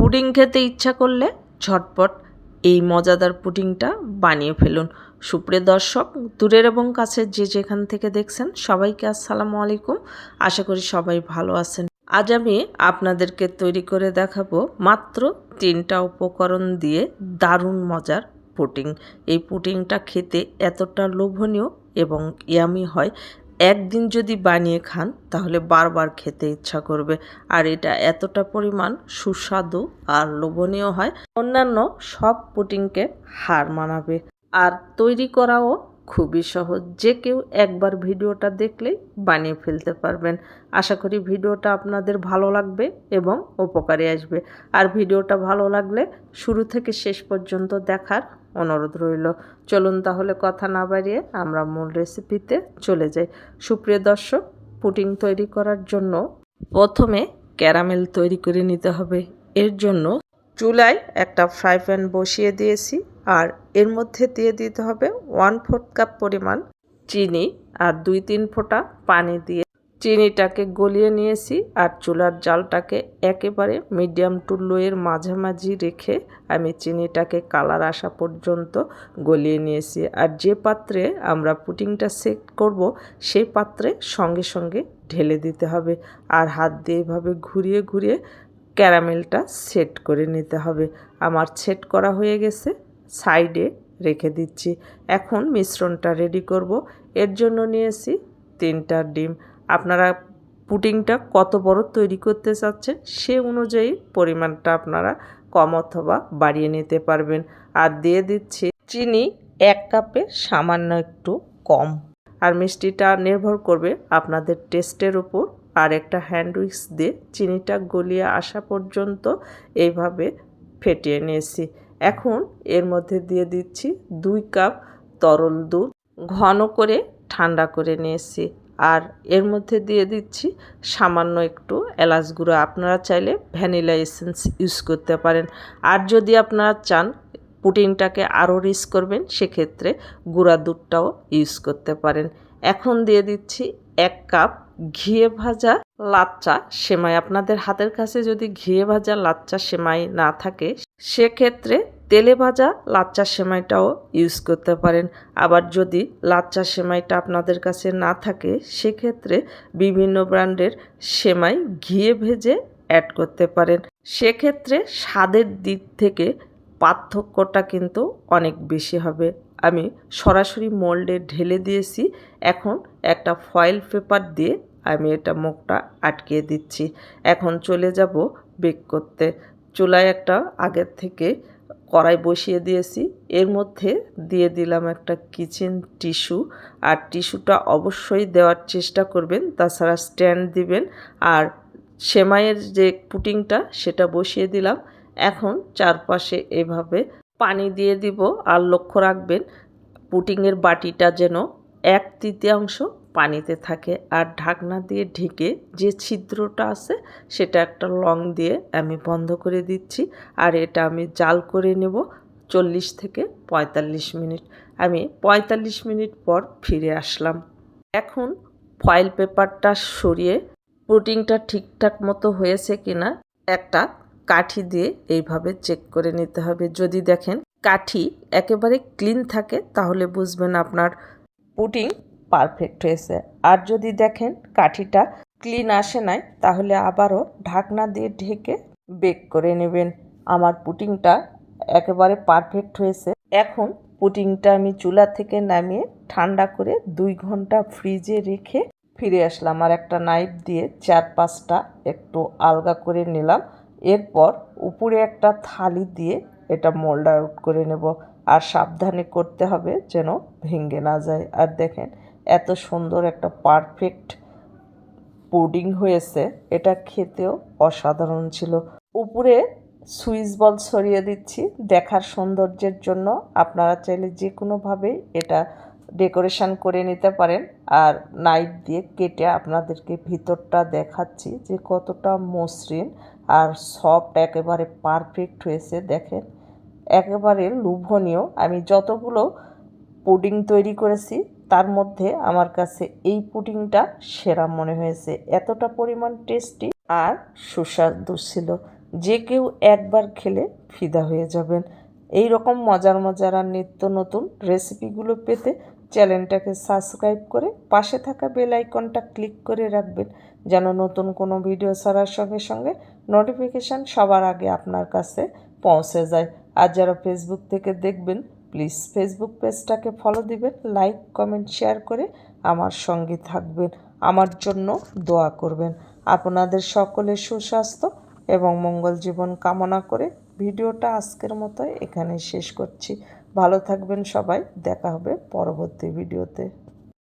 Pudding খেতে ইচ্ছা করলে ঝটপট এই মজাদার পুডিংটা বানিয়ে ফেলুন। সুপ্রিয় দর্শক, দূরের এবং কাছের যে যেখান থেকে দেখছেন, সবাইকে আসসালামু আলাইকুম। আশা করি সবাই ভালো আছেন। আজ আমি আপনাদেরকে তৈরি করে দেখাবো মাত্র তিনটা উপকরণ দিয়ে দারুণ মজার পুডিং। এই পুডিংটা খেতে এতটা লোভনীয় এবং ইয়ামি হয় একদিন যদি বানিয়ে খান, তাহলে বারবার খেতে ইচ্ছা করবে। আর এটা এতটা পরিমাণ সুস্বাদু আর লোভনীয় হয়, অন্যান্য সব পুটিংকে হার মানাবে। আর তৈরি করাও খুবই সহজ। যে কেউ একবার ভিডিওটা দেখলেই বানিয়ে ফেলতে পারবেন। আশা করি ভিডিওটা আপনাদের ভালো লাগবে এবং উপকারে আসবে। আর ভিডিওটা ভালো লাগলে শুরু থেকে শেষ পর্যন্ত দেখার অনুরোধ রইল। চলুন তাহলে কথা না বাড়িয়ে আমরা মূল রেসিপিতে চলে যাই। সুপ্রিয় দর্শক, পুডিং তৈরি করার জন্য প্রথমে ক্যারামেল তৈরি করে নিতে হবে। এর জন্য চুলায় একটা ফ্রাই প্যান বসিয়ে দিয়েছি। আর এর মধ্যে দিয়ে দিতে হবে ওয়ান ফোর্থ কাপ পরিমাণ চিনি আর দুই তিন ফোঁটা পানি দিয়ে চিনিটাকে গলিয়ে নিয়েছি আর চুলার জালটাকে একেবারে মিডিয়াম টু লোয়ের মাঝামাঝি রেখে আমি চিনিটাকে কালার আসা পর্যন্ত গলিয়ে নিয়েছি। আর যে পাত্রে আমরা পুটিংটা সেট করব, সেই পাত্রে সঙ্গে সঙ্গে ঢেলে দিতে হবে আর হাত দিয়ে এভাবে ঘুরিয়ে ঘুরিয়ে ক্যারামেলটা সেট করে নিতে হবে। আমার সেট করা হয়ে গেছে। সাইডে রেখে দিচ্ছি। এখন মিশ্রণটা রেডি করব। এর জন্য নিয়েছি তিনটা ডিম। আপনারা পুডিংটা কত বড় তৈরি করতে চাচ্ছেন সে অনুযায়ী পরিমাণটা আপনারা কম অথবা বাড়িয়ে নিতে পারবেন। আর দিয়ে দিচ্ছি চিনি এক কাপে সামান্য একটু কম। আর মিষ্টিটা নির্ভর করবে আপনাদের টেস্টের উপর। আর একটা হ্যান্ড উইক্স দিয়ে চিনিটা গলিয়ে আসা পর্যন্ত এইভাবে ফেটিয়ে নিয়েছি। এখন এর মধ্যে দিয়ে দিচ্ছি দুই কাপ তরল দুধ। ঘন করে ঠান্ডা করে নিয়েছি। আর এর মধ্যে দিয়ে দিচ্ছি সামান্য একটু এলাচ গুঁড়ো। আপনারা চাইলে ভ্যানিলা এসেন্স ইউজ করতে পারেন। আর যদি আপনারা চান পুটিনটাকে আরও রিচ করবেন, সেক্ষেত্রে গুঁড়া দুধটাও ইউজ করতে পারেন। এখন দিয়ে দিচ্ছি এক কাপ ঘিয়ে ভাজা লাচ্চা। সেমাই আপনাদের হাতের কাছে যদি ঘিয়ে ভাজা লাচ্চা সেমাই না থাকে, সেক্ষেত্রে তেলে ভাজা লাচ্চা সেমাইটাও ইউজ করতে পারেন। আবার যদি লাচ্চা সেমাইটা আপনাদের কাছে না থাকে, সেক্ষেত্রে বিভিন্ন ব্র্যান্ডের সেমাই ঘিয়ে ভেজে অ্যাড করতে পারেন। সেক্ষেত্রে স্বাদের দিক থেকে পার্থক্যটা কিন্তু অনেক বেশি হবে। আমি সরাসরি মোল্ডে ঢেলে দিয়েছি। এখন একটা ফয়েল পেপার দিয়ে আমি এটা মুখটা আটকিয়ে দিচ্ছি। এখন চলে যাব বেক করতে। চুলায় একটা আগের থেকে কড়াই বসিয়ে দিয়েছি। এর মধ্যে দিয়ে দিলাম একটা কিচেন টিস্যু। আর টিস্যুটা অবশ্যই দেওয়ার চেষ্টা করবেন, তাছাড়া স্ট্যান্ড দিবেন। আর সেমাইয়ের যে পুটিংটা, সেটা বসিয়ে দিলাম। এখন চারপাশে এভাবে পানি দিয়ে দিব। আর লক্ষ্য রাখবেন, পুটিংয়ের বাটিটা যেন এক তৃতীয়াংশ পানিতে থাকে আর ঢাকনা দিয়ে ঢেকে যে ছিদ্রটা আছে সেটা একটা লং দিয়ে আমি বন্ধ করে দিচ্ছি আর এটা আমি জাল করে নেব চল্লিশ থেকে পঁয়তাল্লিশ মিনিট। আমি পঁয়তাল্লিশ মিনিট পর ফিরে আসলাম। এখন ফয়েল পেপারটা সরিয়ে পুটিংটা ঠিকঠাক মতো হয়েছে কিনা একটা কাঠি দিয়ে এইভাবে চেক করে নিতে হবে। যদি দেখেন কাঠি একেবারে ক্লিন থাকে তাহলে বুঝবেন আপনার পুটিং পারফেক্ট হয়েছে। আর যদি দেখেন কাঠিটা ক্লিন আসে নাই, তাহলে আবারও ঢাকনা দিয়ে ঢেকে বেক করে নেবেন। আমার পুটিংটা একেবারে পারফেক্ট হয়েছে। এখন পুটিংটা আমি চুলা থেকে নামিয়ে ঠান্ডা করে দুই ঘণ্টা ফ্রিজে রেখে ফিরে আসলাম। আর একটা নাইফ দিয়ে চার পাঁচটা একটু আলগা করে নিলাম। এরপর উপরে একটা থালি দিয়ে এটা মোল্ড আউট করে নেব। আর সাবধানে করতে হবে যেন ভেঙে না যায়। আর দেখেন এত সুন্দর একটা পারফেক্ট পুডিং হয়েছে। এটা খেতেও অসাধারণ ছিল। উপরে সুইচ বল ছড়িয়ে দিচ্ছি, দেখার সৌন্দর্যের জন্য। আপনারা চাইলে যে কোনোভাবেই এটা ডেকোরেশন করে নিতে পারেন। আর নাইফ দিয়ে কেটে আপনাদেরকে ভিতরটা দেখাচ্ছি যে কতটা মসৃণ আর সফট একেবারে পারফেক্ট হয়েছে। দেখেন, একেবারে লোভনীয়। আমি যতগুলো পুডিং তৈরি করেছি তার মধ্যে আমার কাছে এই পুডিংটা সেরা মনে হয়েছে। এতটা পরিমাণ টেস্টি আর সুস্বাদু ছিল। যে কেউ একবার খেলে ফিদা হয়ে যাবেন। এই রকম মজার মজার আর নিত্য নতুন রেসিপিগুলো পেতে চ্যানেলটাকে সাবস্ক্রাইব করে পাশে থাকা বেল আইকনটা ক্লিক করে রাখবেন, যেন নতুন কোনো ভিডিও ছাড়ার সঙ্গে সঙ্গে নোটিফিকেশান সবার আগে আপনার কাছে পৌঁছে যায়। আর যারা ফেসবুক থেকে দেখবেন প্লিজ ফেসবুক পেজটাকে ফলো দিবেন লাইক কমেন্ট শেয়ার করে আমার সঙ্গে থাকবেন, আমার জন্য দোয়া করবেন। আপনাদের সকলের সুস্বাস্থ্য এবং মঙ্গল জীবন কামনা করে ভিডিওটা আজকের মতো এখানে শেষ করছি। ভালো থাকবেন সবাই, দেখা হবে পরবর্তী ভিডিওতে।